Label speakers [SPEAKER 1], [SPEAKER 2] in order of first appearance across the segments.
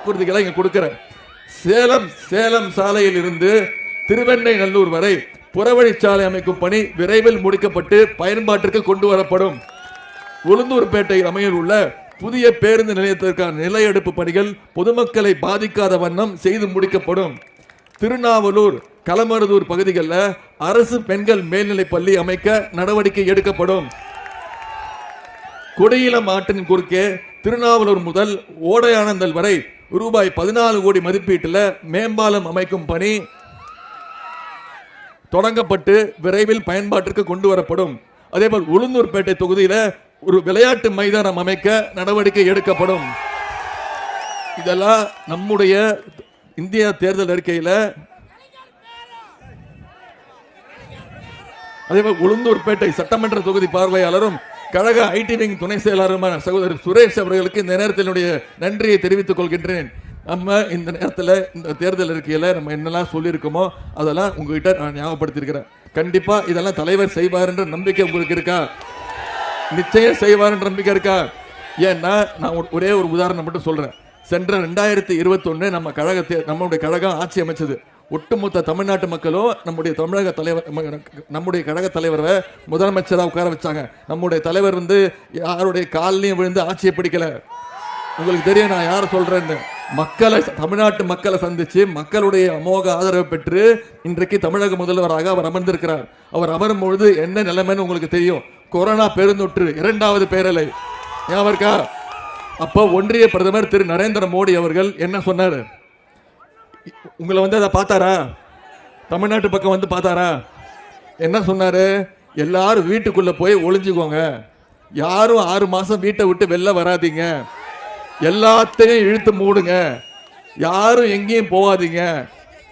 [SPEAKER 1] வாக்குறுதிகளை இங்க கொடுக்கிறேன். சேலம் சேலம் சாலையில் இருந்து திருவெண்ணை நல்லூர் வரை புறவழிச்சாலை அமைக்கும் பணி விரைவில் முடிக்கப்பட்டு பயன்பாட்டிற்கு கொண்டு வரப்படும். உளுந்தூர்பேட்டை அமையில் உள்ள புதிய பேருந்து நிலையத்திற்கான நிலையெடுப்பு பணிகள் பொதுமக்களை பாதிக்காத வண்ணம் செய்து முடிக்கப்படும். திருநாவலூர் களமருதூர் பகுதிகளில் அரசு பெண்கள் மேல்நிலைப் பள்ளி அமைக்க நடவடிக்கை எடுக்கப்படும். கொடியிலம் ஆற்றின் குறுக்கே திருநாவலூர் முதல் ஓடையானந்தல் வரை ரூபாய் பதினாலு கோடி மதிப்பீட்டில் மேம்பாலம் அமைக்கும் பணி தொடங்கப்பட்டு விரைவில் பயன்பாட்டிற்கு கொண்டு வரப்படும். அதேபோல் உளுந்தூர்பேட்டை தொகுதியில் ஒரு விளையாட்டு மைதானம் அமைக்க நடவடிக்கை எடுக்கப்படும். இதெல்லாம் நம்முடைய இந்திய தேர்தல் அறிக்கையில் அதேபோல் உளுந்தூர்பேட்டை சட்டமன்ற தொகுதி பார்வையாளரும் கழக ஐடி விங் துணை செயலாளருமான சகோதரர் சுரேஷ் அவர்களுக்கு இந்த நேரத்தில் என்னுடைய நன்றியை தெரிவித்துக் கொள்கின்றேன். நம்ம இந்த நேரத்தில் இந்த தேர்தல் இருக்கையில் நம்ம என்னெல்லாம் சொல்லியிருக்கோமோ அதெல்லாம் உங்ககிட்ட நான் ஞாபகப்படுத்தியிருக்கிறேன். கண்டிப்பாக இதெல்லாம் தலைவர் செய்வார் என்ற நம்பிக்கை உங்களுக்கு இருக்கா? நிச்சயம் செய்வார் என்ற நம்பிக்கை இருக்கா? ஏன்னா நான் ஒரே ஒரு உதாரணம் மட்டும் சொல்கிறேன் சென்ற ரெண்டாயிரத்தி இருபத்தொன்று நம்ம கழகத்தை நம்மளுடைய கழகம் ஆட்சி அமைச்சது. ஒட்டுமொத்த தமிழ்நாட்டு மக்களும் நம்முடைய தமிழக தலைவர் நம்முடைய கழக தலைவரை முதலமைச்சராக உட்கார வச்சாங்க. நம்முடைய தலைவர் வந்து யாருடைய காலிலையும் விழுந்து ஆட்சியை பிடிக்கல. உங்களுக்கு தெரியும் நான் யாரை சொல்றேன்னு. மக்களை தமிழ்நாட்டு மக்களை சந்திச்சு மக்களுடைய அமோக ஆதரவு பெற்று இன்றைக்கு தமிழக முதல்வராக அவர் அமர்ந்திருக்கிறார். அவர் அமரும் பொழுது என்ன நிலைமைன்னு உங்களுக்கு தெரியும். கொரோனா பெருந்தொற்று இரண்டாவது பேரலை. ஞாபகம் இருக்கா? அப்போ ஒன்றிய பிரதமர் திரு நரேந்திர மோடி அவர்கள் என்ன சொன்னார்? உங்களை வந்து அதை பார்த்தாரா? தமிழ்நாட்டு பக்கம் வந்து பார்த்தாரா? என்ன சொன்னார்? எல்லாரும் வீட்டுக்குள்ளே போய் ஒளிஞ்சுக்கோங்க. யாரும் ஆறு மாதம் வீட்டை விட்டு வெளில வராதீங்க. எல்லாத்தையும் இழுத்து மூடுங்க. யாரும் எங்கேயும் போகாதீங்க.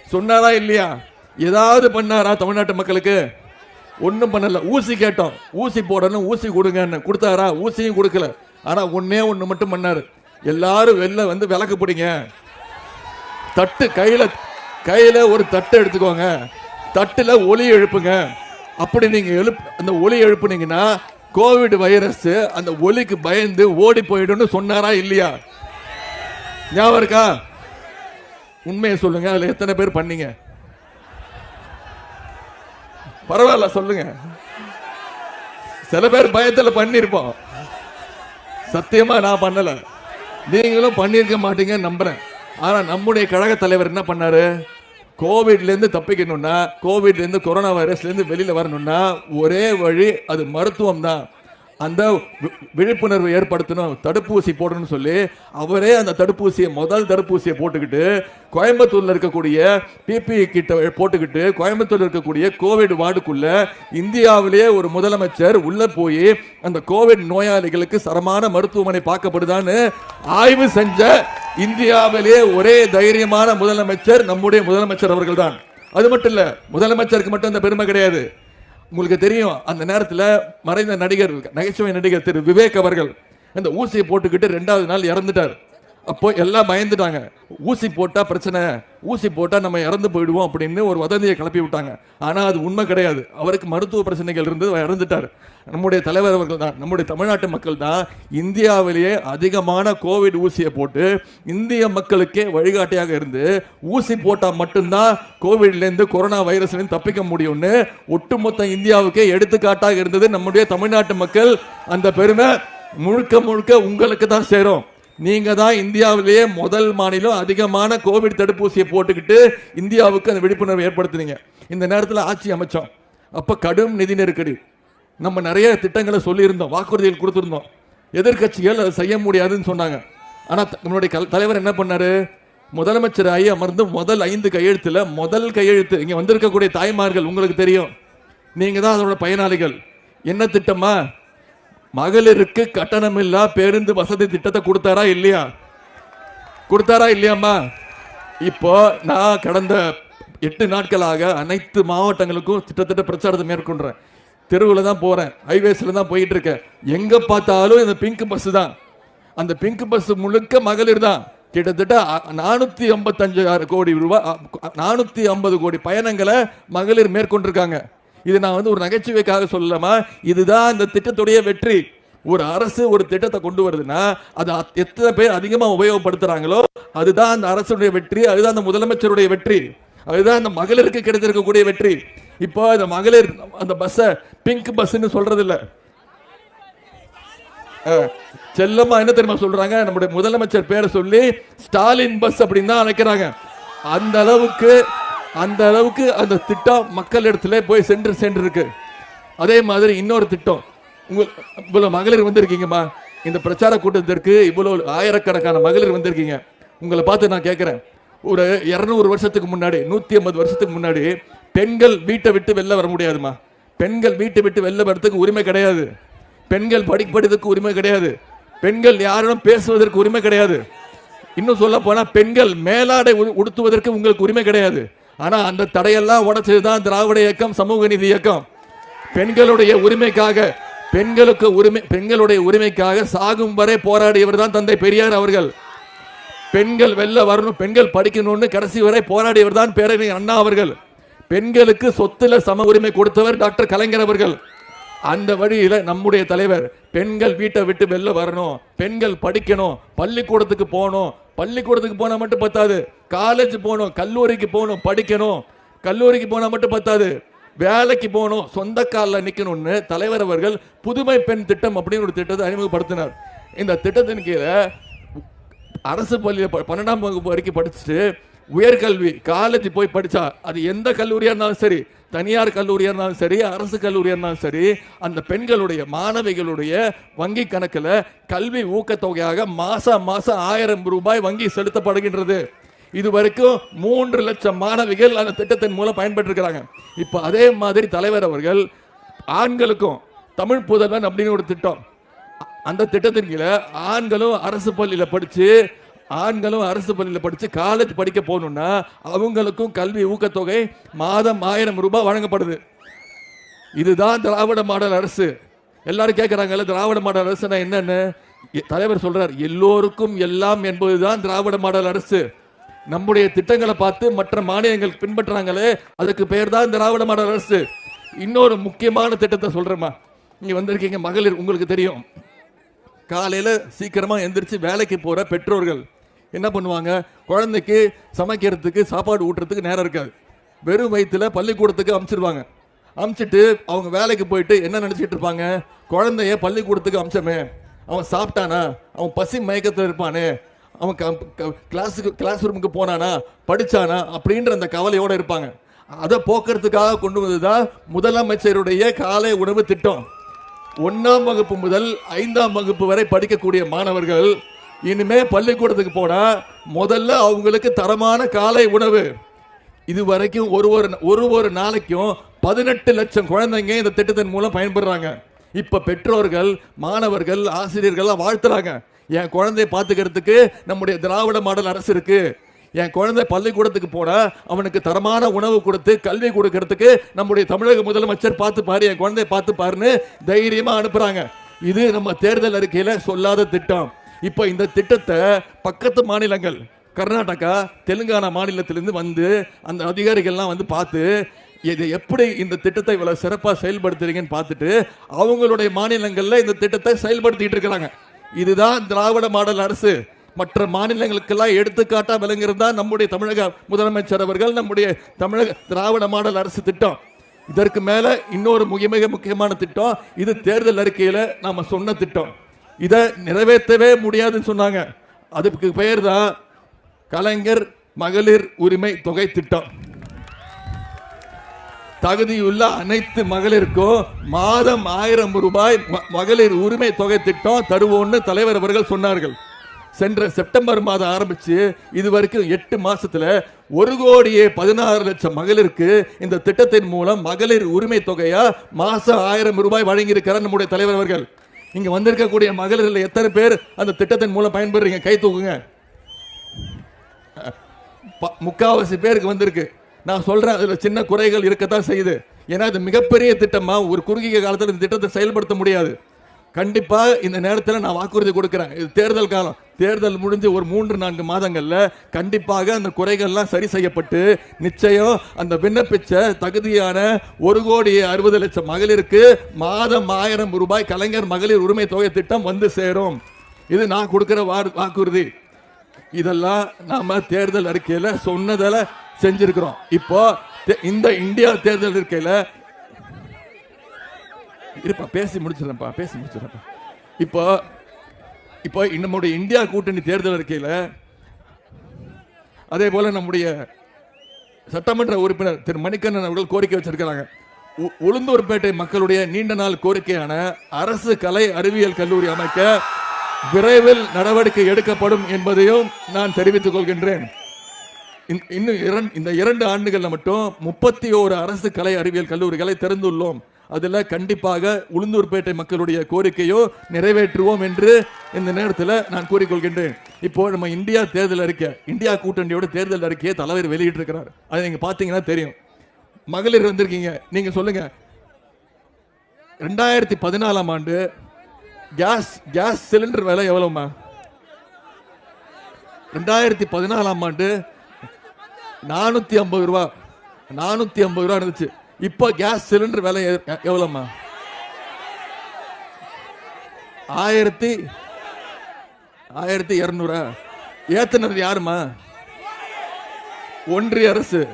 [SPEAKER 1] சொன்னாரா இல்லையா? ஏதாவது பண்ணாரா தமிழ்நாட்டு மக்களுக்கு? ஒன்றும் பண்ணல. ஊசி கேட்டோம். ஊசி போடணும் ஊசி கொடுங்கன்னு. கொடுத்தாரா? ஊசியும் கொடுக்கல. ஆனால் ஒன்றே ஒன்று மட்டும் பண்ணார். எல்லாரும் வெளில வந்து விளக்கு பிடிங்க. தட்டு கையில கையில ஒரு தட்டு எடுத்துக்கோங்க. தட்டுல ஒலி எழுப்புங்க. அப்படி நீங்க எழுப் அந்த ஒலி எழுப்புனீங்கன்னா கோவிட் வைரஸ் அந்த ஒலிக்கு பயந்து ஓடி போயிடும்னு சொன்னாரா இல்லையா? ஞாபகம் இருக்கா? உண்மையை சொல்லுங்க. அதுல எத்தனை பேர் பண்ணீங்க? பரவாயில்ல சொல்லுங்க. சில பேர் பயத்துல பண்ணிருப்போம். சத்தியமா நான் பண்ணல. நீங்களும் பண்ணியிருக்க மாட்டீங்கன்னு நம்புறேன். ஆனா நம்முடைய கழக தலைவர் என்ன பண்ணாரு? கோவிட்லேருந்து தப்பிக்கணும்னா கோவிட்லேருந்து கொரோனா வைரஸ்லேருந்து வெளியில் வரணும்னா ஒரே வழி அது மருத்துவம் தான் அந்த வி- விழிப்புணர்வு ஏற்படுத்தணும் தடுப்பூசி போடணும்னு சொல்லி அவரே அந்த தடுப்பூசியை முதல் தடுப்பூசியை போட்டுக்கிட்டு கோயம்புத்தூரில் இருக்கக்கூடிய பிபி கிட்ட போட்டுக்கிட்டு கோயம்புத்தூரில் இருக்கக்கூடிய கோவிட் வார்டுக்குள்ள இந்தியாவிலேயே ஒரு முதலமைச்சர் உள்ள போய் அந்த கோவிட் நோயாளிகளுக்கு சரமான மருத்துவமனை பார்க்கப்படுதான்னு ஆய்வு செஞ்ச இந்தியாவிலேயே ஒரே தைரியமான முதலமைச்சர் நம்முடைய முதலமைச்சர் அவர்கள்தான். அது மட்டும் இல்ல முதலமைச்சருக்கு மட்டும் அந்த பெருமை கிடையாது. உங்களுக்கு தெரியும் அந்த நேரத்தில் மறைந்த நடிகர் நகைச்சுவை நடிகர் திரு விவேக் அவர்கள் அந்த ஊசியை போட்டுக்கிட்டு ரெண்டாவது நாள் இறந்துட்டார். அப்போ எல்லாம் பயந்துட்டாங்க. ஊசி போட்டா பிரச்சனை ஊசி போட்டா நம்ம இறந்து போயிடுவோம் அப்படின்னு ஒரு வதந்தியை கிளப்பி விட்டாங்க. ஆனா அது உண்மை கிடையாது. அவருக்கு மருத்துவ பிரச்சனைகள் இருந்து இறந்துட்டார். நம்முடைய தலைவர் அவர்கள் தான் நம்முடைய தமிழ்நாட்டு மக்கள் தான் இந்தியாவிலேயே அதிகமான கோவிட் ஊசியை போட்டு இந்திய மக்களுக்கே வழிகாட்டியாக இருந்து ஊசி போட்டால் மட்டும்தான் கோவிட்லேருந்து கொரோனா வைரஸ்லேருந்து தப்பிக்க முடியும்னு ஒட்டுமொத்த இந்தியாவுக்கே எடுத்துக்காட்டாக இருந்தது நம்முடைய தமிழ்நாட்டு மக்கள். அந்த பெருமை முழுக்க முழுக்க உங்களுக்கு தான் சேரும். நீங்க தான் இந்தியாவிலேயே முதல் மாநிலம் அதிகமான கோவிட் தடுப்பூசியை போட்டுக்கிட்டு இந்தியாவுக்கு அந்த விழிப்புணர்வு ஏற்படுத்துனீங்க. இந்த நேரத்தில் ஆட்சி அமைச்சோம். அப்போ கடும் நிதி நெருக்கடி. நம்ம நிறைய திட்டங்களை சொல்லியிருந்தோம் வாக்குறுதிகள் கொடுத்துருந்தோம். எதிர்க்கட்சிகள் அதை செய்ய முடியாதுன்னு சொன்னாங்க. ஆனால் த- நம்மளுடைய கல்- தலைவர் என்ன பண்ணார்? முதலமைச்சர் ஆகி அமர்ந்து முதல் ஐந்து கையெழுத்தில் முதல் கையெழுத்து இங்கே வந்திருக்கக்கூடிய தாய்மார்கள் உங்களுக்கு தெரியும். நீங்கள் தான் அதோட பயனாளிகள். என்ன திட்டமா? மகளிருக்கு கட்டணமில்லா பேருந்து வசதி திட்டத்தை கொடுத்தாரா இல்லையா? கொடுத்தாரா இல்லையாம்மா? இப்போ நான் கடந்த எட்டு நாட்களாக அனைத்து மாவட்டங்களுக்கும் திட்டத்தட்ட பிரச்சாரத்தை மேற்கொண்டேன் தெருவில் தான் போகிறேன் ஹைவேஸில் தான் போயிட்டு இருக்கேன் பார்த்தாலும் இந்த பிங்க் பஸ் தான். அந்த பிங்க் பஸ் முழுக்க மகளிர் தான். கிட்டத்தட்ட நானூற்றி ஐம்பத்தஞ்சு கோடி ரூபாய் நானூற்றி ஐம்பது கோடி பயணங்களை மகளிர் மேற்கொண்டிருக்காங்க. இது நான் வந்து ஒரு நகைச்சுவைக்காக சொல்லலாமா? இதுதான் இந்த திட்டத்துடைய வெற்றி. ஒரு அரசு ஒரு திட்டத்தை கொண்டு வருதுன்னா அது எத்தனை பேர் அதிகமாக உபயோகப்படுத்துகிறாங்களோ அதுதான் அந்த அரசுடைய வெற்றி அதுதான் அந்த முதலமைச்சருடைய வெற்றி. அதுதான் அந்த மகளிருக்கு கிடைத்திருக்கக்கூடிய வெற்றி. இப்போ இந்த மகளிர் அந்த பஸ்ஸை பிங்க் பஸ்ன்னு சொல்றது இல்ல செல்லம்மா என்ன தெரியுமா சொல்றாங்க? நம்முடைய முதலமைச்சர் பேரை சொல்லி ஸ்டாலின் பஸ் அப்படின்னு தான் அழைக்கிறாங்க. அந்த அளவுக்கு அந்த அளவுக்கு அந்த திட்டம் மக்கள் இடத்துல போய் சென்று சென்று இருக்கு அதே மாதிரி இன்னொரு திட்டம். உங்கள் இவ்வளவு மகளிர் வந்திருக்கீங்கம்மா. இந்த பிரச்சார கூட்டத்திற்கு இவ்வளவு ஆயிரக்கணக்கான மகளிர் வந்திருக்கீங்க. உங்களை பார்த்து நான் கேட்கிறேன். ஒரு இரநூறு வருஷத்துக்கு முன்னாடி நூத்தி ஐம்பது வருஷத்துக்கு முன்னாடி பெண்கள் வீட்டை விட்டு வெளில வர முடியாதுமா. பெண்கள் வீட்டை விட்டு வெளில வரத்துக்கு உரிமை கிடையாது. பெண்கள் படிப்பதற்கு உரிமை கிடையாது. பெண்கள் யாரும் பேசுவதற்கு உரிமை கிடையாது. இன்னும் சொல்ல போனால் பெண்கள் மேலாடை உடுத்துவதற்கு உங்களுக்கு உரிமை கிடையாது. ஆனால் அந்த தடையெல்லாம் உடைச்சதுதான் திராவிட இயக்கம் சமூக நீதி இயக்கம். பெண்களுடைய உரிமைக்காக பெண்களுக்கு உரிமை பெண்களுடைய உரிமைக்காக சாகும் வரை போராடியவர் தான் தந்தை பெரியார் அவர்கள். பெண்கள் வெளில வரணும் பெண்கள் படிக்கணும்னு கடைசி வரை போராடியவர் தான் பேரறிஞர் அண்ணா அவர்கள். பெண்களுக்கு சொத்துல சம உரிமை கொடுத்தவர் டாக்டர் கலைஞர் அவர்கள். அந்த வழியில நம்முடைய தலைவர் பெண்கள் வீட்டை விட்டு வெளில வரணும் பெண்கள் படிக்கணும் பள்ளிக்கூடத்துக்கு போகணும். பள்ளிக்கூடத்துக்கு போனா மட்டும் பத்தாது. காலேஜ் போகணும் கல்லூரிக்கு போகணும் படிக்கணும். கல்லூரிக்கு போனா மட்டும் பத்தாது. வேலைக்கு போகணும் சொந்த காலில் நிற்கணும்னு தலைவர் அவர்கள் புதுமை பெண் திட்டம் அப்படின்னு ஒரு திட்டத்தை அறிமுகப்படுத்தினார். இந்த திட்டத்தின் கீழே அரசு பள்ளியில் ப- பன்னெண்டாம் வகுப்பு வரைக்கும் படிச்சுட்டு உயர்கல்வி காலேஜ் போய் படித்தா அது எந்த கல்லூரியாக இருந்தாலும் சரி தனியார் கல்லூரியாக இருந்தாலும் சரி அரசு கல்லூரியாக இருந்தாலும் சரி அந்த பெண்களுடைய மாணவிகளுடைய வங்கி கணக்கில் கல்வி ஊக்கத்தொகையாக மாதம் மாதம் ஆயிரம் ரூபாய் வங்கி செலுத்தப்படுகின்றது. இது வரைக்கும் மூன்று லட்சம் மாணவிகள் அந்த திட்டத்தின் மூலம் பயன்பெற்றிருக்கிறாங்க. இப்போ அதே மாதிரி தலைவர் அவர்கள் ஆண்களுக்கும் தமிழ் புதல்வன் அப்படின்னு ஒரு திட்டம். அந்த திட்டத்தின் கீழே ஆண்களும் அரசு பள்ளியில் படித்து ஆண்களும் அரசு பள்ளியில் படித்து காலேஜ் படிக்க போகணும்னா அவங்களுக்கும் கல்வி ஊக்கத்தொகை மாதம் ஆயிரம் ரூபாய் வழங்கப்படுது. இதுதான் திராவிட மாடல் அரசு. எல்லாரும் கேட்குறாங்கல்ல திராவிட மாடல் அரசுனா என்னன்னு? எ- தலைவர் சொல்றார் எல்லோருக்கும் எல்லாம் என்பதுதான் திராவிட மாடல் அரசு. நம்முடைய திட்டங்களை பார்த்து மற்ற மாநிலங்கள் பின்பற்றுறாங்களே அதுக்கு பேர் தான் திராவிட மாடல் அரசு. இன்னொரு முக்கியமான திட்டத்தை சொல்றேம்மா. இங்க வந்திருக்கீங்க மகளிர் உங்களுக்கு தெரியும். காலையில் சீக்கிரமாக எந்திரிச்சு வேலைக்கு போகிற பெற்றோர்கள். என்ன பண்ணுவாங்க? குழந்தைக்கு சமைக்கிறதுக்கு சாப்பாடு ஊட்டுறதுக்கு நேரம் இருக்காது. வெறும் வயிற்றுல பள்ளிக்கூடத்துக்கு அமுச்சிடுவாங்க அமுச்சிட்டு அவங்க வேலைக்கு போயிட்டு என்ன நினச்சிட்டு இருப்பாங்க? குழந்தைய பள்ளிக்கூடத்துக்கு அமிச்சமே. அவன் சாப்பிட்டானா? அவன் பசி மயக்கத்தில் இருப்பானே. அவன் க- கிளாஸுக்கு கிளாஸ் ரூமுக்கு போனானா? படித்தானா அப்படின்ற அந்த கவலையோடு இருப்பாங்க. அதை போக்குறதுக்காக கொண்டு வந்தது தான் முதலமைச்சருடைய காலை உணவு திட்டம். ஒன்றாம் வகுப்பு முதல் ஐந்தாம் வகுப்பு வரை படிக்கக்கூடிய மாணவர்கள் இனிமே பள்ளிக்கூடத்துக்கு போனால் முதல்ல அவங்களுக்கு தரமான காலை உணவு. இது வரைக்கும் ஒரு ஒரு ஒரு ஒரு நாளைக்கும் பதினெட்டு லட்சம் குழந்தைங்க இந்த திட்டத்தின் மூலம் பயன்படுறாங்க இப்போ பெற்றோர்கள் மாணவர்கள் ஆசிரியர்கள்லாம் வாழ்த்துறாங்க. என் குழந்தைய பார்த்துக்கிறதுக்கு நம்முடைய திராவிட மாடல் அரசு இருக்கு. என் குழந்தை பள்ளிக்கூடத்துக்கு போனால் அவனுக்கு தரமான உணவு கொடுத்து கல்வி கொடுக்கறதுக்கு நம்முடைய தமிழக முதலமைச்சர் பார்த்து பாரு என் குழந்தைய பார்த்து பாருன்னு தைரியமாக அனுப்புகிறாங்க இது நம்ம தேர்தல் அறிக்கையில் சொல்லாத திட்டம். இப்போ இந்த திட்டத்தை பக்கத்து மாநிலங்கள் கர்நாடகா தெலுங்கானா மாநிலத்திலிருந்து வந்து அந்த அதிகாரிகள்லாம் வந்து பார்த்து இது எப்படி இந்த திட்டத்தை இவ்வளவு சிறப்பாக செயல்படுத்துறீங்கன்னு பார்த்துட்டு அவங்களுடைய மாநிலங்களில் இந்த திட்டத்தை செயல்படுத்திட்டு இருக்கிறாங்க. இதுதான் திராவிட மாடல் அரசு. மற்ற மாநிலங்களுக்கெல்லாம் எடுத்துக்காட்டா விளங்குறது தான் நம்முடைய தமிழக முதலமைச்சர் அவர்கள் நம்முடைய தமிழக திராவிட மாடல் அரசு திட்டம். இதற்கு மேல இன்னொரு மிக மிக முக்கியமான திட்டம் இது தேர்தல் அறிக்கையில் நாம் சொன்ன திட்டம். இதை நிறைவேற்றவே முடியாதுன்னு சொன்னாங்க. அதுக்கு பெயர் தான் கலைஞர் மகளிர் உரிமை தொகை திட்டம். தகுதியுள்ள அனைத்து மகளிருக்கும் மாதம் ஆயிரம் ரூபாய் ம- மகளிர் உரிமை தொகை திட்டம் தருவோம்னு தலைவர் அவர்கள் சொன்னார்கள். சென்ற செப்டம்பர் மாதம் ஆரம்பிச்சு இது வரைக்கும் எட்டு மாசத்துல ஒரு கோடியே பதினாறு லட்சம் மகளிருக்கு இந்த திட்டத்தின் மூலம் மகளிர் உரிமை தொகையா மாசம் ஆயிரம் ரூபாய் வழங்கியிருக்கிறார் நம்முடைய தலைவர் அவர்கள். இங்க வந்திருக்கக்கூடிய மகளிர்கள் எத்தனை பேர் அந்த திட்டத்தின் மூலம் பயன்படுறீங்க கை தூக்குங்க. ப- முக்காவாசி பேருக்கு வந்திருக்கு. நான் சொல்றேன் அதுல சின்ன குறைகள் இருக்கத்தான் செய்யுது. ஏன்னா இது மிகப்பெரிய திட்டமா ஒரு குறுகிய காலத்தில் இந்த திட்டத்தை செயல்படுத்த முடியாது. கண்டிப்பா இந்த நேரத்தில் நான் வாக்குறுதி கொடுக்குறேன். இது தேர்தல் காலம். தேர்தல் முடிஞ்சு ஒரு மூன்று நான்கு மாதங்களில் கண்டிப்பாக அந்த குறைகள்லாம் சரி செய்யப்பட்டு நிச்சயம் அந்த விண்ணப்பிச்ச தகுதியான ஒரு கோடி அறுபது லட்சம் மகளிருக்கு மாதம் ஆயிரம் ரூபாய் கலைஞர் மகளிர் உரிமை தொகை திட்டம் வந்து சேரும். இது நான் கொடுக்கிற வாரு- வாக்குறுதி. இதெல்லாம் நாம தேர்தல் அறிக்கையில் சொன்னதில் செஞ்சிருக்கிறோம். இப்போ தே- இந்த இந்தியா தேர்தல் அறிக்கையில் இருப்பா பேசி முடிச்சிடறேன்ப்பா பேசி முடிச்சிடறேன்ப்பா. இப்போ இப்போ நம்முடைய இந்தியா கூட்டணி தேர்தல் அறிக்கையில அதே போல நம்முடைய சட்டமன்ற உறுப்பினர் திரு மணிகண்ணன் அவர்கள் கோரிக்கை வச்சிருக்கிறாங்க. உளுந்தூர்பேட்டை மக்களுடைய நீண்ட நாள் கோரிக்கையான அரசு கலை அறிவியல் கல்லூரி அமைக்க விரைவில் நடவடிக்கை எடுக்கப்படும் என்பதையும் நான் தெரிவித்துக் கொள்கின்றேன். இன்னும் இந்த இரண்டு ஆண்டுகளில் மட்டும் முப்பத்தி ஓரு அரசு கலை அறிவியல் கல்லூரிகளை திறந்துள்ளோம். அதில் கண்டிப்பாக உளுந்தூர்பேட்டை மக்களுடைய கோரிக்கையோ நிறைவேற்றுவோம் என்று இந்த நேரத்தில் நான் கூறிக்கொள்கின்றேன். இப்போ நம்ம இந்தியா தேர்தல் அறிக்கை இந்தியா கூட்டணியோட தேர்தல் அறிக்கையை தலைவர் வெளியிட்டு இருக்கிறார் அதை நீங்கள் பார்த்தீங்கன்னா தெரியும். மகளிர் வந்திருக்கீங்க. நீங்கள் சொல்லுங்கள் ரெண்டாயிரத்தி பதினாலாம் ஆண்டு கேஸ் கேஸ் சிலிண்டர் விலை எவ்வளவுமா ரெண்டாயிரத்தி பதினாலாம் ஆண்டு நானூற்றி ஐம்பது ரூபா நானூற்றி ஐம்பது ரூபா இருந்துச்சு. இப்போ கேஸ் சிலிண்டர் விலை எவ்வளோம்மா? ஆயிரத்தி ஆயிரத்தி இரநூறா? ஏத்துனது யாருமா ஒன்றிய அரசு.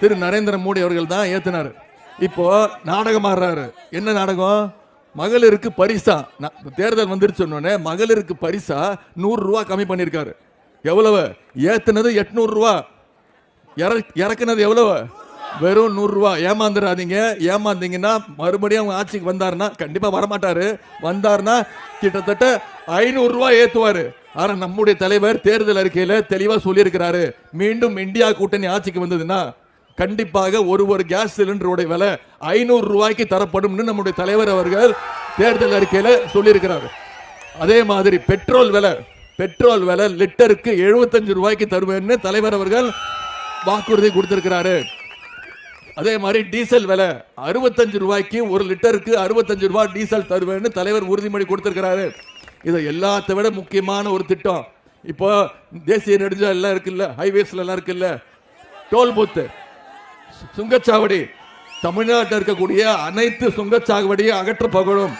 [SPEAKER 1] திரு நரேந்திர மோடி அவர்கள் தான் ஏத்தினார். இப்போ நாடகம் ஆடுறாரு. என்ன நாடகம்? மகளிருக்கு பரிசா. தேர்தல் வந்துருச்சு மகளிருக்கு பரிசா நூறு ரூபா கம்மி பண்ணியிருக்காரு எவ்வளவு? ஏத்துனது எட்நூறு ரூபா. இற- இறக்குனது எவ்வளவு? வெறும் நூறு ரூபா. ஏமாந்துடாதீங்க ஏமாந்தீங்கன்னா மறுபடியும் அவங்க ஆட்சிக்கு வந்தாருன்னா கண்டிப்பா வரமாட்டாரு. வந்தாருன்னா கிட்டத்தட்ட ஐநூறு ரூபாய் ஏத்துவாரு. ஆனா நம்முடைய தலைவர் தேர்தல் அறிக்கையில தெளிவா சொல்லியிருக்கிறாரு. மீண்டும் இந்தியா கூட்டணி ஆட்சிக்கு வந்ததுன்னா கண்டிப்பாக ஒரு ஒரு கேஸ் சிலிண்டருடைய விலை ஐநூறு ரூபாய்க்கு தரப்படும்னு நம்முடைய தலைவர் அவர்கள் தேர்தல் அறிக்கையில சொல்லியிருக்கிறாரு. அதே மாதிரி பெட்ரோல் விலை பெட்ரோல் விலை லிட்டருக்கு 75 ரூபாய்க்கு தருவேன்னு தலைவர் அவர்கள் வாக்குறுதி கொடுத்திருக்கிறாரு. அதே மாதிரி டீசல் விலை. அறுபத்தஞ்சு ரூபாய்க்கு ஒரு லிட்டருக்கு அறுபத்தஞ்சு ரூபாய் டீசல் தருவேன்னு தலைவர் உறுதிமொழி கொடுத்திருக்கிறாரு. இது எல்லாத்தை விட முக்கியமான ஒரு திட்டம். இப்போ தேசிய நெடுஞ்சாலை எல்லாம் இருக்குல்ல ஹைவேஸ்ல எல்லாம் இருக்குல்ல டோல் பூத்து சு- சுங்கச்சாவடி. தமிழ்நாட்டில் இருக்கக்கூடிய அனைத்து சுங்கச்சாவடியும் அகற்றப்படும்.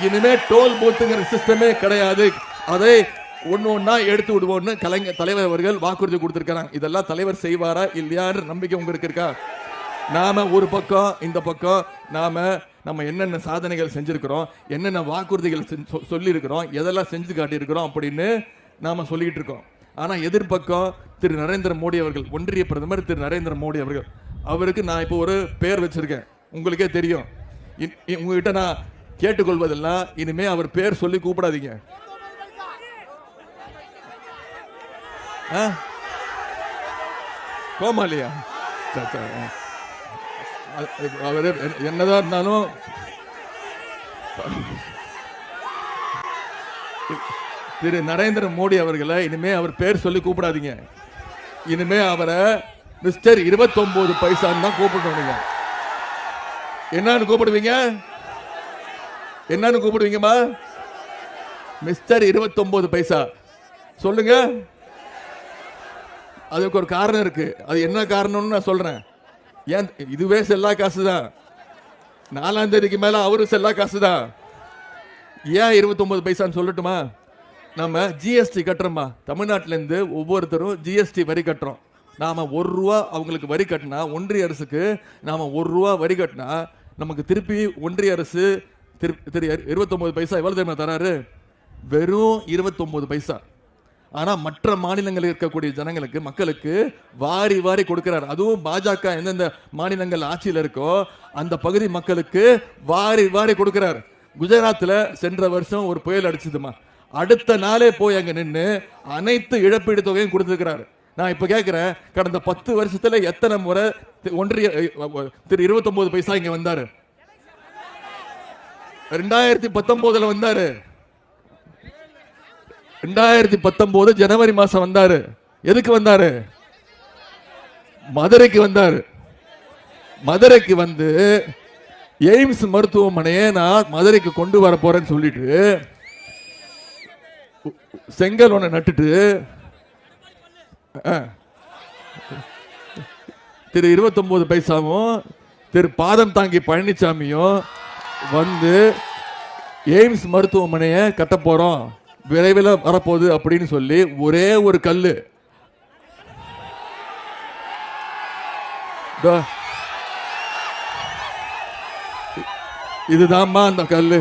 [SPEAKER 1] இனிமே டோல் பூத்துங்கிற சிஸ்டமே கிடையாது. அதை ஒன்று ஒன்றா எடுத்து விடுவோம்னு கலைஞர் தலைவர் அவர்கள் வாக்குறுதி கொடுத்துருக்கிறாங்க. இதெல்லாம் தலைவர் செய்வாரா இல்லையான்னு நம்பிக்கை உங்களுக்கு இருக்கா? நாம ஒரு பக்கம் இந்த பக்கம் நாம நம்ம என்னென்ன சாதனைகள் செஞ்சிருக்கிறோம் என்னென்ன வாக்குறுதிகள் செஞ்சு- சொ- சொல்லியிருக்கிறோம் எதெல்லாம் செஞ்சு காட்டியிருக்கிறோம் அப்படின்னு நாம சொல்லிக்கிட்டு இருக்கோம். ஆனா எதிர்பக்கம் திரு நரேந்திர மோடி அவர்கள் ஒன்றிய பிரதமர் திரு நரேந்திர மோடி அவர்கள் அவருக்கு நான் இப்போ ஒரு பேர் வச்சிருக்கேன். உங்களுக்கே தெரியும். உங்ககிட்ட நான் கேட்டுக்கொள்வதெல்லாம் இனிமே அவர் பேர் சொல்லி கூப்பிடாதீங்க. ஆ? கோமாளியா? சரி, சரி, ஆ. அது- அவரு என்ன- என்னதான் இருந்தாலும் திரு நரேந்திர மோடி அவர்களை இனிமே அவர் பேர் சொல்லி கூப்பிடாதீங்க. இனிமே அவரை மிஸ்டர் 29 பைசான்னு தான் கூப்பிடணும் நீங்க. என்னன்னு கூப்பிடுவீங்க? என்னன்னு கூப்பிடுவீங்கம்மா? மிஸ்டர் 29 பைசா. சொல்லுங்க. அதுக்கு ஒரு காரணம் இருக்கு. அது என்ன காரணம்னு நான் சொல்றேன். ஏன் இதுவே செல்லா காசு தான் நாலாம் தேதிக்கு மேல அவரும் செல்லா காசு தான் ஏன் 29 பைசான்னு சொல்லட்டுமா? நம்ம ஜிஎஸ்டி கட்டுறோமா தமிழ்நாட்டிலேருந்து ஒவ்வொருத்தரும் ஜிஎஸ்டி வரி கட்டுறோம். நாம் ஒரு ரூபா அவங்களுக்கு வரி கட்டினா ஒன்றிய அரசுக்கு நாம் ஒரு ரூபா வரி கட்டினா நமக்கு திருப்பி ஒன்றிய அரசு திரு திரு இருபத்தொன்பது பைசா எவ்வளோ தெரியுமா தராரு? வெறும் 29 பைசா. ஆனால் மற்ற மாநிலங்களில் இருக்கக்கூடிய ஜனங்களுக்கு மக்களுக்கு வாரி வாரி கொடுக்கிறார். அதுவும் பாஜக எந்தெந்த மாநிலங்கள் ஆட்சியில் இருக்கோ அந்த பகுதி மக்களுக்கு வாரி வாரி கொடுக்கிறார். குஜராத்தில் சென்ற வருஷம் ஒரு புயல் அடிச்சதுமா. அடுத்த நாளே போய் அங்கே நின்று அனைத்து இழப்பீடு தொகையும் கொடுத்துருக்கிறார். நான் இப்போ கேட்குறேன் கடந்த பத்து வருஷத்தில் எத்தனை முறை ஒன்றிய திரு 29 பைசா இங்கே வந்தார். ரெண்டாயிரத்தி பத்தொம்போதில் வந்தார். ரெண்டாயிரத்தி பத்தொன்பது ஜனவரி மாசம் வந்தாரு. எதுக்கு வந்தாரு? மதுரைக்கு வந்தாரு. மதுரைக்கு வந்து எய்ம்ஸ் மருத்துவமனையை நான் மதுரைக்கு கொண்டு வர போறேன்னு சொல்லிட்டு செங்கல் ஒன்று நட்டுட்டு ஆ. திரு இருபத்தொன்பது பைசாவும் திரு பாதம் தாங்கி பழனிசாமியும் வந்து எய்ம்ஸ் மருத்துவமனையை கட்ட போறோம். விரைவில் வரப்போகுது அப்படின்னு சொல்லி ஒரே ஒரு கல் இதுதான்மா அந்த கல்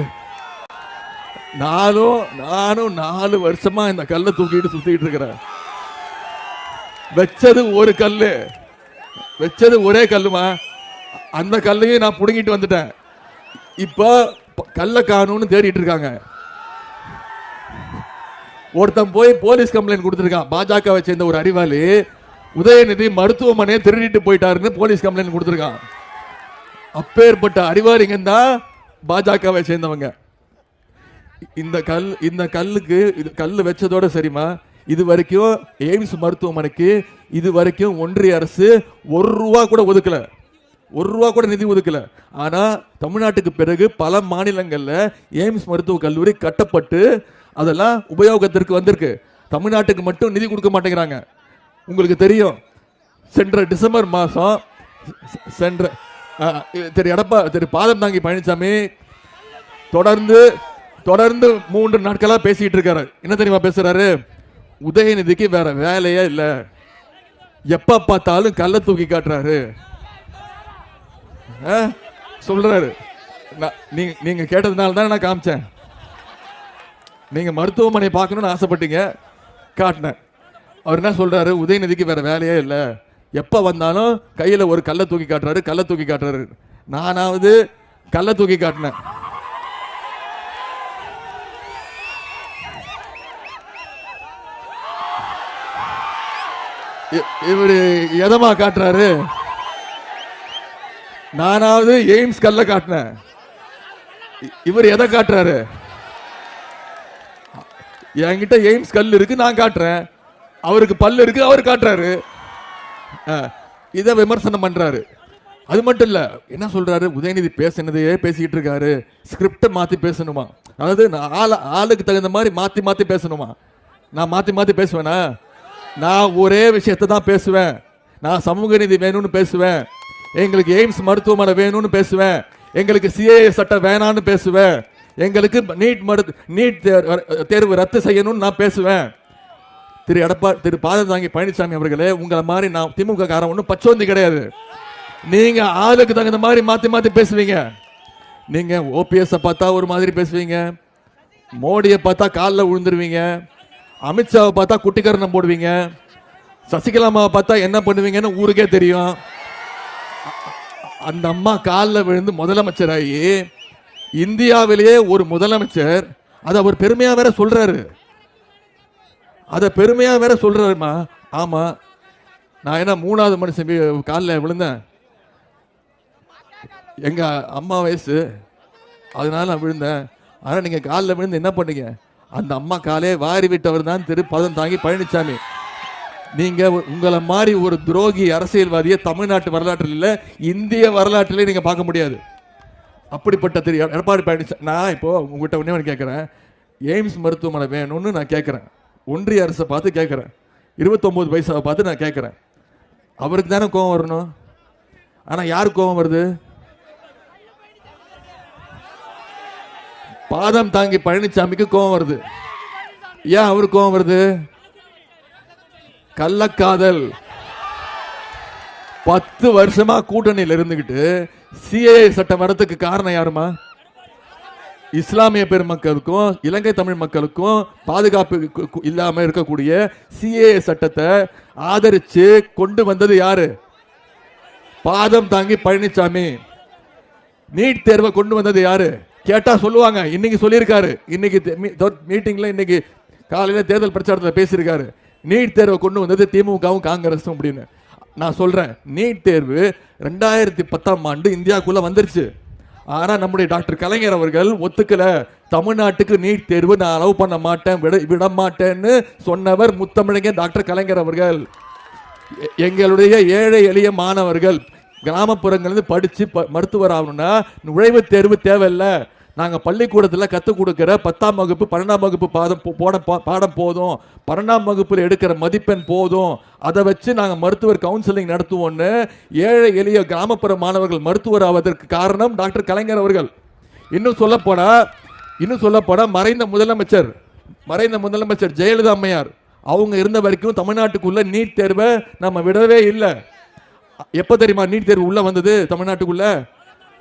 [SPEAKER 1] நானும் நானும் நாலு வருஷமா இந்த கல்லை தூக்கிட்டு சுத்திட்டு இருக்கிறேன். வச்சது ஒரு கல் வச்சது ஒரே கல்லுமா? அந்த கல்லையும் நான் புடுங்கிட்டு வந்துட்டேன். இப்போ கல்லை காணும்னு தேடிட்டு இருக்காங்க. ஒருத்தன் போய் போலீஸ் கம்ப்ளைண்ட் கொடுத்துருக்கான். பாஜகவை சேர்ந்த ஒரு அறிவாளி உதயநிதி மருத்துவமனையை திருடிட்டு போயிட்டாருன்னு போலீஸ் கம்ப்ளைண்ட் கொடுத்துருக்கான். அப்பேற்பட்ட அறிவாளிங்க தான் பாஜகவை சேர்ந்தவங்க. இந்த கல் இந்த கல்லுக்கு இது கல் வச்சதோட சரிமா இது வரைக்கும் எய்ம்ஸ் மருத்துவமனைக்கு இது வரைக்கும் ஒன்றிய அரசு ஒரு ரூபா கூட ஒதுக்கல. ஒரு ரூபா கூட நிதி ஒதுக்கல. ஆனா தமிழ்நாட்டுக்கு பிறகு பல மாநிலங்கள்ல எய்ம்ஸ் மருத்துவக் கல்லூரி கட்டப்பட்டு அதெல்லாம் உபயோகத்திற்கு வந்திருக்கு. தமிழ்நாட்டுக்கு மட்டும் நிதி கொடுக்க மாட்டேங்கிறாங்க. உங்களுக்கு தெரியும் சென்ற டிசம்பர் மாதம் சென்ற திரு எடப்பா திரு பாதம் தாங்கி பழனிசாமி தொடர்ந்து தொடர்ந்து மூன்று நாட்களாக பேசிக்கிட்டு இருக்காரு. என்ன தெரியுமா பேசுறாரு? உதயநிதிக்கு வேற வேலையே இல்லை. எப்ப பார்த்தாலும் கள்ள தூக்கி காட்டுறாரு. ஆ? சொல்றாரு. நான் நீங்க கேட்டதுனால தான் நான் காமிச்சேன். நீங்க மருத்துவமனை பார்க்கணும்னு ஆசைப்பட்டீங்க காட்டினேன். அவர் என்ன சொல்றாரு? உதயநிதிக்கு வேற வேலையே இல்லை. எப்ப வந்தாலும் கையில ஒரு கல்லை தூக்கி காட்டுறாரு கல்லை தூக்கி காட்டுறாரு. நானாவது கல்லை தூக்கி காட்டினேன். இ- இவரு எதமா காட்டுறாரு? நானாவது எய்ம்ஸ் கல்ல காட்டினேன். இவர் எதை காட்டுறாரு? என்கிட்ட எய்ம்ஸ் கல் இருக்கு நான் காட்டுறேன். அவருக்கு பல்லு இருக்கு அவர் காட்டுறாரு. ஆ, இதை விமர்சனம் பண்றாரு. அது மட்டும் இல்ல என்ன சொல்றாரு? உதயநிதி பேசினதையே பேசிக்கிட்டு இருக்காரு. ஸ்கிரிப்டை மாத்தி பேசணுமா? அதாவது நான் ஆளுக்கு தகுந்த மாதிரி மாத்தி மாத்தி பேசணுமா? நான் மாத்தி மாத்தி பேசுவேனா? நான் ஒரே விஷயத்தை தான் பேசுவேன். நான் சமூக நீதி வேணும்னு பேசுவேன். எங்களுக்கு எய்ம்ஸ் மருத்துவமனை வேணும்னு பேசுவேன். எங்களுக்கு சிஏஏ சட்டம் வேணான்னு பேசுவேன். எங்களுக்கு நீட் மருத்து நீட் தேர்வு ரத்து செய்யணும்னு நான் பேசுவேன். திரு எடப்பா திரு பாதசாமி பழனிசாமி அவர்களே உங்களை மாதிரி நான் திமுக காரம் ஒன்றும் பச்சோந்தி கிடையாது. நீங்க ஆளுக்கு தகுந்த மாதிரி மாத்தி மாத்தி பேசுவீங்க. நீங்க ஓபிஎஸ் பார்த்தா ஒரு மாதிரி பேசுவீங்க. மோடியை பார்த்தா காலில் விழுந்துருவீங்க அமித்ஷாவை பார்த்தா குட்டிக்கரணம் போடுவீங்க. சசிகலாமாவை பார்த்தா என்ன பண்ணுவீங்கன்னு ஊருக்கே தெரியும். அந்த அம்மா காலில் விழுந்து முதலமைச்சராகி இந்தியாவிலேயே ஒரு முதலமைச்சர் அதை அவர் பெருமையா வேற சொல்றாரு. அதை பெருமையா வேற சொல்றாருமா? ஆமா. நான் என்ன மூணாவது மனுஷன் காலில் விழுந்தேன். எங்க அம்மா வயசு. அதனால நான் விழுந்தேன். ஆனா நீங்க காலில் விழுந்து என்ன பண்ணீங்க? அந்த அம்மா காலே வாரி விட்டவர் தான் திரு பதம் தாங்கி பழனிசாமி நீங்க உங்களை மாதிரி ஒரு துரோகி அரசியல்வாதியை தமிழ்நாட்டு வரலாற்றில் இல்லை இந்திய வரலாற்றிலே நீங்க பார்க்க முடியாது. அப்படிப்பட்ட திரு எடப்பாடி பழனிசாமி நான் இப்போ உங்ககிட்ட ஒன்றே ஒன்று கேட்குறேன் எய்ம்ஸ் மருத்துவமனை வேணும்னு நான் கேட்குறேன் ஒன்றிய அரசை பார்த்து கேட்குறேன் இருபத்தொம்போது பைசாவை பார்த்து நான் கேட்குறேன் அவருக்கு தானே கோவம் வரணும்? ஆனால் யாருக்கு கோவம் வருது? பாதம் தாங்கி பழனிசாமிக்கு கோவம் வருது. ஏன் அவருக்கு கோவம் வருது? கள்ளக்காதல். பத்து வருஷமா கூட்டணியில் இருந்துகிட்டு சிஏஏ சட்டம் வரத்துக்கு காரணம் யாருமா இஸ்லாமிய பெருமக்களுக்கும் இலங்கை தமிழ் மக்களுக்கும் பாதுகாப்பு இல்லாமல் இல்லாம இருக்கக்கூடிய சிஏஏ சட்டத்தை ஆதரிச்சு கொண்டு வந்தது யாரு? பாதம் தாங்கி பழனிசாமி நீட் தேர்வை கொண்டு வந்தது யாரு? கேட்டா சொல்லுவாங்க. இன்னைக்கு சொல்லியிருக்காரு. இன்னைக்கு மீட்டிங்ல இன்னைக்கு காலையில தேர்தல் பிரச்சாரத்தில் பேசியிருக்காரு. நீட் தேர்வை கொண்டு வந்தது திமுகவும் காங்கிரஸும் அப்படின்னு. நான் சொல்றேன். நீட் தேர்வு ரெண்டாயிரத்தி பத்தாம் ஆண்டு இந்தியாவுக்குள்ளே வந்துருச்சு. ஆனால் நம்முடைய டாக்டர் கலைஞர் அவர்கள் ஒத்துக்கலை. தமிழ்நாட்டுக்கு நீட் தேர்வு நான் அலோவ் பண்ண மாட்டேன் விட விட மாட்டேன்னு சொன்னவர் முத்தமிழங்க டாக்டர் கலைஞர் அவர்கள். எங்களுடைய ஏழை எளிய மாணவர்கள் கிராமப்புறங்கள்லேருந்து படித்து ப மருத்துவர் ஆகணும்னா நுழைவுத் தேர்வு தேவையில்ல. நாங்கள் பள்ளிக்கூடத்தில் கற்றுக் கொடுக்குற பத்தாம் வகுப்பு பன்னெண்டாம் வகுப்பு பாதம் போட பா- பாடம் போதும். பன்னெண்டாம் வகுப்பில் எடுக்கிற மதிப்பெண் போதும். அதை வச்சு நாங்கள் மருத்துவர் கவுன்சிலிங் நடத்துவோம்னு ஏழை எளிய கிராமப்புற மாணவர்கள் மருத்துவர் ஆவதற்கு காரணம் டாக்டர் கலைஞர் அவர்கள். இன்னும் சொல்லப்போனால் இன்னும் சொல்லப்போனால் மறைந்த முதலமைச்சர் மறைந்த முதலமைச்சர் ஜெயலலிதா அம்மையார். அவங்க இருந்த வரைக்கும் தமிழ்நாட்டுக்குள்ளே நீட் தேர்வை நம்ம விடவே இல்லை. எப்போ தெரியுமா நீட் தேர்வு உள்ளே வந்தது தமிழ்நாட்டுக்குள்ளே?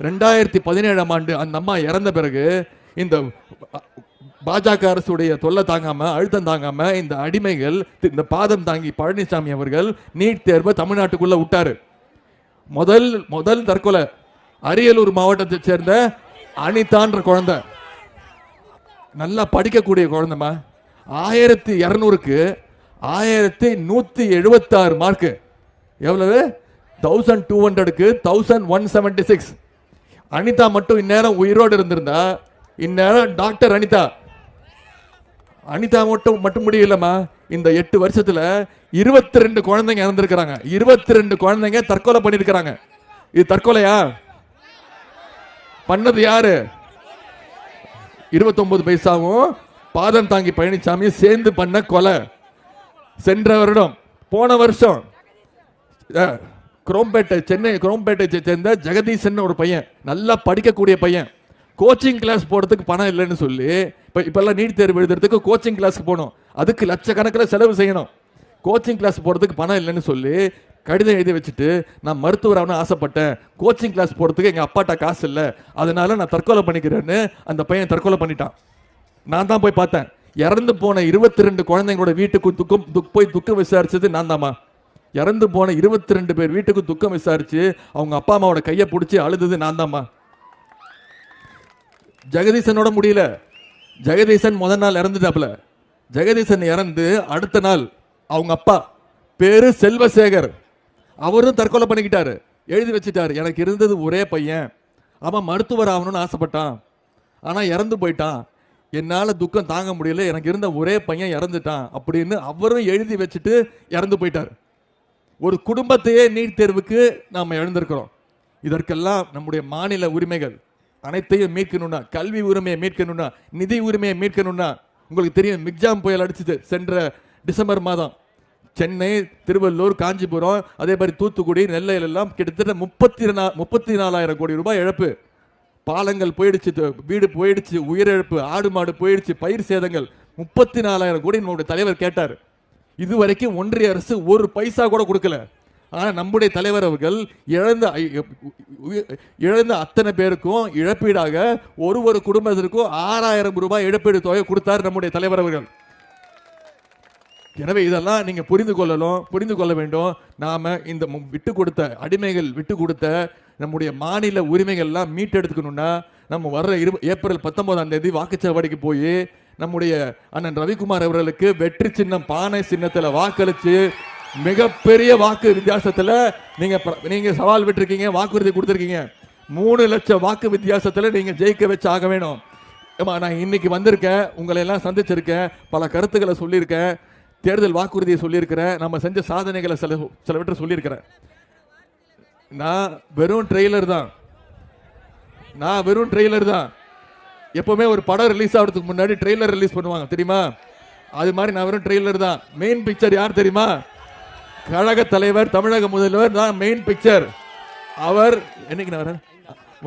[SPEAKER 1] ரெண்டாயிரத்தி பதினேழாம் ஆண்டு அந்த அம்மா இறந்த பிறகு இந்த பாஜக அரசுடைய தொல்லை தாங்காம அழுத்தம் தாங்காம இந்த அடிமைகள் இந்த பாதம் தாங்கி பழனிசாமி அவர்கள் நீட் தேர்வை தமிழ்நாட்டுக்குள்ள விட்டாரு. முதல் முதல் தற்கொலை அரியலூர் மாவட்டத்தை சேர்ந்த அனிதான்ற குழந்தை. நல்லா படிக்கக்கூடிய குழந்தைமா ஆயிரத்தி இரநூறுக்கு ஆயிரத்தி நூத்தி எழுபத்தாறு மார்க்கு. எவ்வளவு? தௌசண்ட் டூ ஹண்ட்ரடுக்கு thousand one seventy six Anitha மட்டும் இந்நேரம் உயிரோடு இருந்திருந்தா இந்நேரம் டாக்டர் அனிதா. அனிதா மட்டும் மட்டும் முடியலம்மா. இந்த எட்டு வருஷத்துல இருபத்தி ரெண்டு குழந்தைங்க இறந்துருக்கிறாங்க. இருபத்தி ரெண்டு குழந்தைங்க தற்கொலை பண்ணியிருக்கிறாங்க. இது தற்கொலையா? பண்ணது யாரு? இருபத்தொன்பது பைசாவும் பாதம் தாங்கி பழனிசாமியும் சேர்ந்து பண்ண கொலை. சென்ற வருடம் போன வருஷம். குரோம்பேட்டை சென்னை குரோம்பேட்டை சேர்ந்த ஜெகதீசன் ஒரு பையன். நல்லா படிக்கக்கூடிய பையன். கோச்சிங் கிளாஸ் போகிறதுக்கு பணம் இல்லைன்னு சொல்லி இப்போ இப்போல்லாம் நீட் தேர்வு எழுதுறதுக்கு கோச்சிங் கிளாஸ்க்கு போகணும். அதுக்கு லட்சக்கணக்கில் செலவு செய்யணும். கோச்சிங் கிளாஸ் போகிறதுக்கு பணம் இல்லைன்னு சொல்லி கடிதம் எழுதி வச்சுட்டு நான் மருத்துவர் ஆகணும்னு ஆசைப்பட்டேன். கோச்சிங் கிளாஸ் போகிறதுக்கு எங்கள் அப்பாட்ட காசு இல்லை. அதனால நான் தற்கொலை பண்ணிக்கிறேன்னு அந்த பையன் தற்கொலை பண்ணிட்டான். நான் தான் போய் பார்த்தேன். இறந்து போன இருபத்தி ரெண்டு குழந்தைங்களோட வீட்டுக்கு துக்கம் துக் போய் துக்கம் விசாரிச்சது நான் தாம்மா. இறந்து போன இருபத்தி ரெண்டு பேர் வீட்டுக்கு துக்கம் விசாரிச்சு அவங்க அப்பா அம்மாவோட கையை பிடிச்சி அழுதது நான் தாம்மா ஜெகதீசனோட முடியல. ஜெகதீசன் முதல் நாள் இறந்துட்டாப்புல. ஜெகதீசன் இறந்து அடுத்த நாள் அவங்க அப்பா பேரு செல்வசேகர். அவரும் தற்கொலை பண்ணிக்கிட்டாரு. எழுதி வச்சுட்டாரு. எனக்கு இருந்தது ஒரே பையன். அவன் மருத்துவர் ஆகணும்னு ஆசைப்பட்டான். ஆனால் இறந்து போயிட்டான். என்னால் துக்கம் தாங்க முடியல. எனக்கு இருந்த ஒரே பையன் இறந்துட்டான் அப்படின்னு அவரும் எழுதி வச்சுட்டு இறந்து போயிட்டார். ஒரு குடும்பத்தையே நீட் தேர்வுக்கு நாம் எழுந்திருக்கிறோம். இதற்கெல்லாம் நம்முடைய மாநில உரிமைகள் அனைத்தையும் மீட்கணும்னா கல்வி உரிமையை மீட்கணும்னா நிதி உரிமையை மீட்கணும்னா உங்களுக்கு தெரியும் மிக்ஜாம் புயல் அடிச்சது சென்ற டிசம்பர் மாதம். சென்னை திருவள்ளூர் காஞ்சிபுரம் அதே மாதிரி தூத்துக்குடி நெல்லையில எல்லாம் கிட்டத்தட்ட முப்பத்தி நா முப்பத்தி நாலாயிரம் கோடி ரூபாய் இழப்பு. பாலங்கள் போயிடுச்சு வீடு போயிடுச்சு உயிரிழப்பு ஆடு மாடு போயிடுச்சு பயிர் சேதங்கள். முப்பத்தி நாலாயிரம் கோடி நம்முடைய தலைவர் கேட்டார். இதுவரைக்கும் ஒன்றிய அரசு ஒரு பைசா கூட கொடுக்கல. ஆனால் நம்முடைய தலைவர் அவர்கள் இழந்த இழந்த அத்தனை பேருக்கும் இழப்பீடாக ஒரு ஒரு குடும்பத்திற்கும் ஆறாயிரம் ரூபாய் இழப்பீடு தொகை கொடுத்தார் நம்முடைய தலைவர் அவர்கள். எனவே இதெல்லாம் நீங்கள் புரிந்து கொள்ளலும் புரிந்து கொள்ள வேண்டும். நாம் இந்த விட்டு கொடுத்த அடிமைகள் விட்டு கொடுத்த நம்முடைய மாநில உரிமைகள்லாம் மீட்டெடுத்துக்கணும்னா நம்ம வர்ற இரு ஏப்ரல் பத்தொன்பதாம் தேதி வாக்குச்சாவடிக்கு போய் நம்முடைய அண்ணன் ரவிக்குமார் அவர்களுக்கு வெற்றி சின்னம் பானை சின்னத்தில் வாக்களித்து மிகப்பெரிய வாக்கு வித்தியாசத்தில் நீங்கள் நீங்கள் சவால் விட்டுருக்கீங்க வாக்குறுதி கொடுத்துருக்கீங்க. மூணு லட்சம் வாக்கு வித்தியாசத்தில் நீங்கள் ஜெயிக்க வச்சு ஆக வேணும். ஏமா நான் இன்னைக்கு வந்திருக்கேன் உங்களை எல்லாம் சந்திச்சிருக்கேன் பல கருத்துக்களை சொல்லியிருக்கேன் தேர்தல் வாக்குறுதியை சொல்லியிருக்கிறேன் நம்ம செஞ்ச சாதனைகளை சில சிலவற்றை சொல்லியிருக்கிறேன். நான் வெறும் ட்ரெய்லர் தான். நான் வெறும் ட்ரெய்லர் தான். எப்பவுமே ஒரு படம் ரிலீஸ் ஆகிறதுக்கு முன்னாடி ட்ரெய்லர் ரிலீஸ் பண்ணுவாங்க தெரியுமா? அது மாதிரி நான் வெறும் ட்ரெய்லர் தான். மெயின் பிக்சர் யார் தெரியுமா? கழக தலைவர் தமிழக முதல்வர் தான் மெயின் பிக்சர் அவர் என்னைக்கு நான் வரேன்?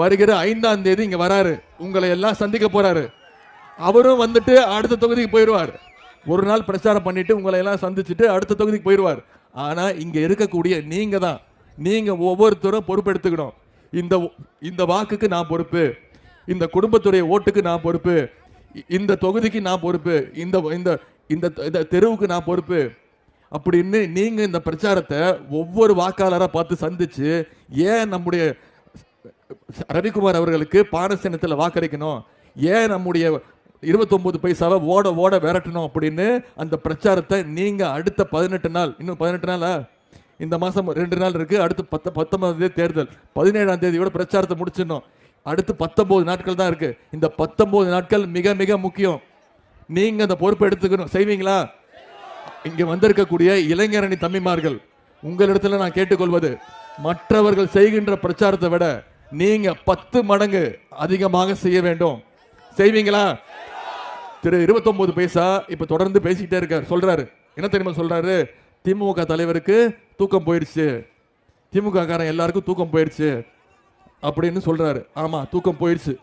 [SPEAKER 1] வருகிற ஐந்தாம் தேதி இங்க வராரு. உங்களை எல்லாம் சந்திக்க போறாரு. அவரும் வந்துட்டு அடுத்த தொகுதிக்கு போயிடுவார். ஒரு நாள் பிரச்சாரம் பண்ணிட்டு உங்களை எல்லாம் சந்திச்சுட்டு அடுத்த தொகுதிக்கு போயிடுவார். ஆனா இங்க இருக்கக்கூடிய நீங்க தான். நீங்க ஒவ்வொருத்தரும் பொறுப்பெடுத்துக்கணும். இந்த இந்த வாக்குக்கு நான் பொறுப்பு. இந்த குடும்பத்துடைய ஓட்டுக்கு நான் பொறுப்பு. இந்த தொகுதிக்கு நான் பொறுப்பு. இந்த இந்த இந்த இந்த தெருவுக்கு நான் பொறுப்பு. அப்படின்னு நீங்க இந்த பிரச்சாரத்தை ஒவ்வொரு வாக்காளராக பார்த்து சந்திச்சு ஏன் நம்முடைய ரவிக்குமார் அவர்களுக்கு பாரசினத்தில் வாக்களிக்கணும்? ஏன் நம்முடைய இருபத்தொன்பது பைசாவை ஓட ஓட விரட்டணும் அப்படின்னு அந்த பிரச்சாரத்தை நீங்க அடுத்த பதினெட்டு நாள் இன்னும் பதினெட்டு நாளா? இந்த மாசம் ரெண்டு நாள் இருக்கு அடுத்து பத்து பத்தொன்பதாம் தேதி தேர்தல். பதினேழாம் தேதியோட பிரச்சாரத்தை முடிச்சிடணும். அடுத்து பத்தொம்போது நாட்கள் தான் இருக்கு. இந்த பத்தொம்போது நாட்கள் மிக மிக முக்கியம். நீங்க அந்த பொறுப்பு எடுத்துக்கணும். செய்வீங்களா? இங்க வந்திருக்கக்கூடிய இளைஞரணி தம்பிமார்கள் உங்களிடத்துல நான் கேட்டுக்கொள்வது மற்றவர்கள் செய்கின்ற பிரச்சாரத்தை விட நீங்க பத்து மடங்கு அதிகமாக செய்ய வேண்டும். செய்வீங்களா? திரு 29 பைசா இப்ப தொடர்ந்து பேசிக்கிட்டே இருக்கார். சொல்றாரு. என்ன தெரியுமா சொல்றாரு? திமுக தலைவருக்கு தூக்கம் போயிடுச்சு திமுக காரன் எல்லாருக்கும் தூக்கம் போயிருச்சு. அப்படின்னு சொல்கிறாரு ஆமாம் தூக்கம் போயிடுச்சு.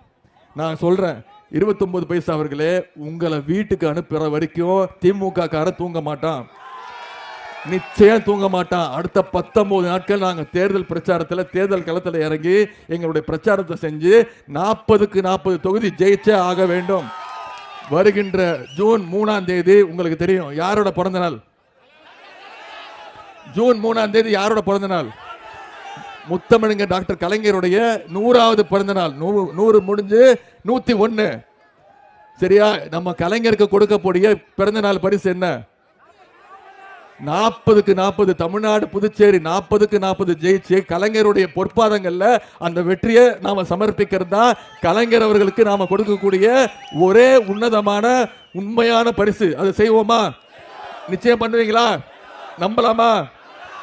[SPEAKER 1] நான் சொல்கிறேன் இருபத்தொம்பது பைசா அவர்களே உங்களை வீட்டுக்கு அனுப்புகிற வரைக்கும் திமுக தூங்க மாட்டான். நிச்சயம் தூங்க மாட்டான். அடுத்த பத்தொன்பது நாட்கள் நாங்கள் தேர்தல் பிரச்சாரத்தில் தேர்தல் களத்தில் இறங்கி எங்களுடைய பிரச்சாரத்தை செஞ்சு நாற்பதுக்கு நாற்பது தொகுதி ஜெயிச்சே ஆக வேண்டும். வருகின்ற ஜூன் மூணாம் தேதி உங்களுக்கு தெரியும் யாரோட பிறந்த நாள்? ஜூன் மூணாம் தேதி யாரோட பிறந்த நாள்? முத்தமிழுங்க டாக்டர் கலைஞருடைய நூறாவது பிறந்த நாள் நூறு நூறு முடிஞ்சு நூத்தி ஒன்று சரியா? நம்ம கலைஞருக்கு கொடுக்கக்கூடிய பிறந்த நாள் பரிசு என்ன? நாற்பதுக்கு நாற்பது தமிழ்நாடு புதுச்சேரி நாற்பதுக்கு நாற்பது ஜெயிச்சு கலைஞருடைய பொற்பாதங்கள்ல அந்த வெற்றியை நாம சமர்ப்பிக்கிறது? தான் கலைஞர் அவர்களுக்கு நாம கொடுக்கக்கூடிய ஒரே உன்னதமான உண்மையான பரிசு. அதை செய்வோமா? நிச்சயம் பண்ணுவீங்களா? நம்பலாமா?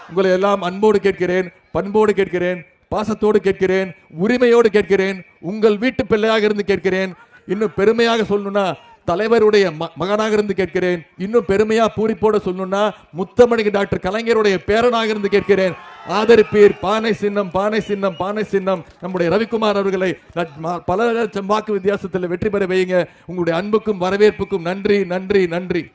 [SPEAKER 1] உங்களை எல்லாம் அன்போடு கேட்கிறேன். பண்போடு கேட்கிறேன் பாசத்தோடு கேட்கிறேன் உரிமையோடு கேட்கிறேன் உங்கள் வீட்டு பிள்ளையாக இருந்து கேட்கிறேன். இன்னும் பெருமையாக சொல்லணும்னா தலைவருடைய ம- மகனாக இருந்து கேட்கிறேன். இன்னும் பெருமையா பூரிப்போட சொல்லணும்னா முத்தமணிக்கு டாக்டர் கலைஞருடைய பேரனாக இருந்து கேட்கிறேன். ஆதரிப்பீர் பானை சின்னம் பானை சின்னம் பானை சின்னம். நம்முடைய ரவிக்குமார் அவர்களை பல லட்சம் வாக்கு வித்தியாசத்தில் வெற்றி பெற வையுங்க. உங்களுடைய அன்புக்கும் வரவேற்புக்கும் நன்றி நன்றி நன்றி.